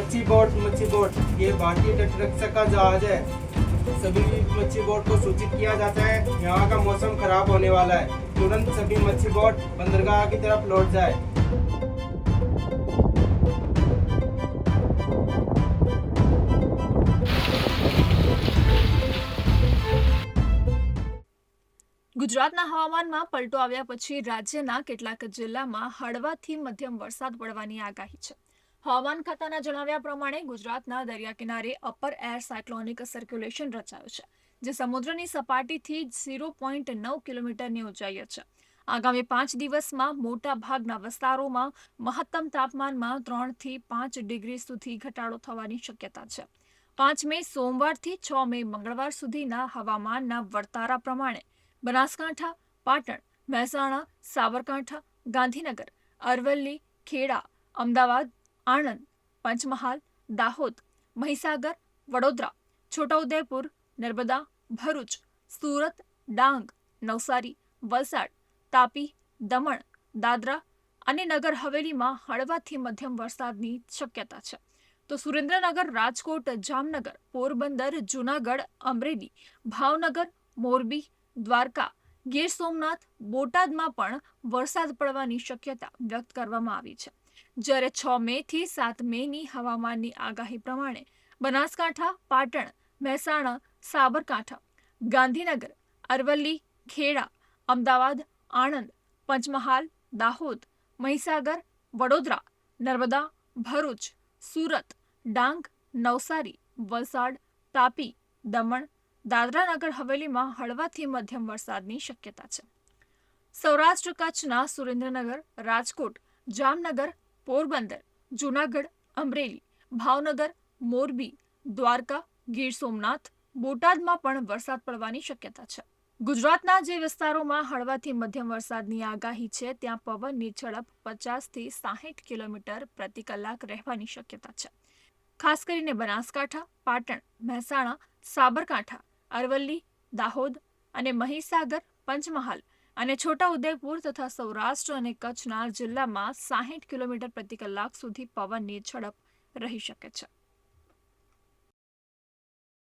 मच्छी बोट मच्छी बोट ये भारतीय तटरक्षक का जहाज है सभी मच्छी बोट को सूचित किया जाता है यहाँ का मौसम खराब होने वाला है तुरंत सभी मच्छी बोट बंदरगाह की तरफ लौट जाए ગુજરાતના હવામાનમાં પલટો આવ્યા પછી રાજ્યના કેટલાક જિલ્લામાં હળવાથી મધ્યમ વરસાદ પડવાની આગાહી છે હવામાન ખાતાના જણાવ્યા પ્રમાણે ગુજરાતના દરિયા કિનારે અપર એર સાયક્લોનિક સર્ક્યુલેશન રચાયું છે, જે સમુદ્રની સપાટીથી ઝીરો પોઈન્ટ નવ કિલોમીટરની ઊંચાઈએ છે. આગામી પાંચ દિવસમાં મોટા ભાગના વિસ્તારોમાં મહત્તમ તાપમાનમાં ત્રણથી પાંચ ડિગ્રી સુધી ઘટાડો થવાની શક્યતા છે. પાંચ મે સોમવારથી છ મે મંગળવાર સુધીના હવામાનના વર્તારા પ્રમાણે બનાસકાંઠા, પાટણ, મહેસાણા, સાબરકાંઠા, ગાંધીનગર, અરવલ્લી, ખેડા, અમદાવાદ આણંદ પંચમહાલ દાહોદ મહીસાગર વડોદરા છોટાઉદેપુર નર્મદા ભરૂચ સુરત ડાંગ નવસારી વલસાડ તાપી દમણ દાદરા અને નગર હવેલીમાં હળવાથી મધ્યમ વરસાદની શક્યતા છે. તો સુરેન્દ્રનગર, રાજકોટ, જામનગર, પોરબંદર, જુનાગઢ, અમરેલી, ભાવનગર, મોરબી, દ્વારકા ગીર સોમનાથ બોટાદમાં પણ વરસાદ પડવાની શક્યતા વ્યક્ત કરવામાં આવી છે. જ્યારે છ મે થી સાત મે ની હવામાનની આગાહી પ્રમાણે બનાસકાંઠા, પાટણ, મહેસાણા, સાબરકાંઠા, ગાંધીનગર, અરવલ્લી, ખેડા, અમદાવાદ, આણંદ, પંચમહાલ, દાહોદ, મહીસાગર, વડોદરા, નર્મદા, ભરૂચ, સુરત, ડાંગ, નવસારી, વલસાડ, તાપી, દમણ દાદરા નગર હવેલીમાં હળવાથી મધ્યમ વરસાદની શક્યતા છે. સૌરાષ્ટ્ર કચ્છના સુરેન્દ્રનગર, રાજકોટ, જામનગર, પોરબંદર, જૂનાગઢ, અમરેલી, ભાવનગર, મોરબી, દ્વારકા, ગીર સોમનાથ, બોટાદમાં પણ વરસાદ પડવાની શક્યતા છે. ગુજરાતના જે વિસ્તારોમાં હળવાથી મધ્યમ વરસાદની આગાહી છે, ત્યાં પવનની ઝડપ પચાસથી સાહીઠ કિલોમીટર પ્રતિ કલાક રહેવાની શક્યતા છે. ખાસ કરીને બનાસકાંઠા, પાટણ, મહેસાણા, સાબરકાંઠા અરવલ્લી, દાહોદ અને મહીસાગર પંચમહાલ અને છોટાઉદેપુર તથા સૌરાષ્ટ્ર અને કચ્છના જિલ્લામાં સાહીઠ કિલોમીટર પ્રતિ કલાક સુધી પવનની ઝડપ રહી શકે છે.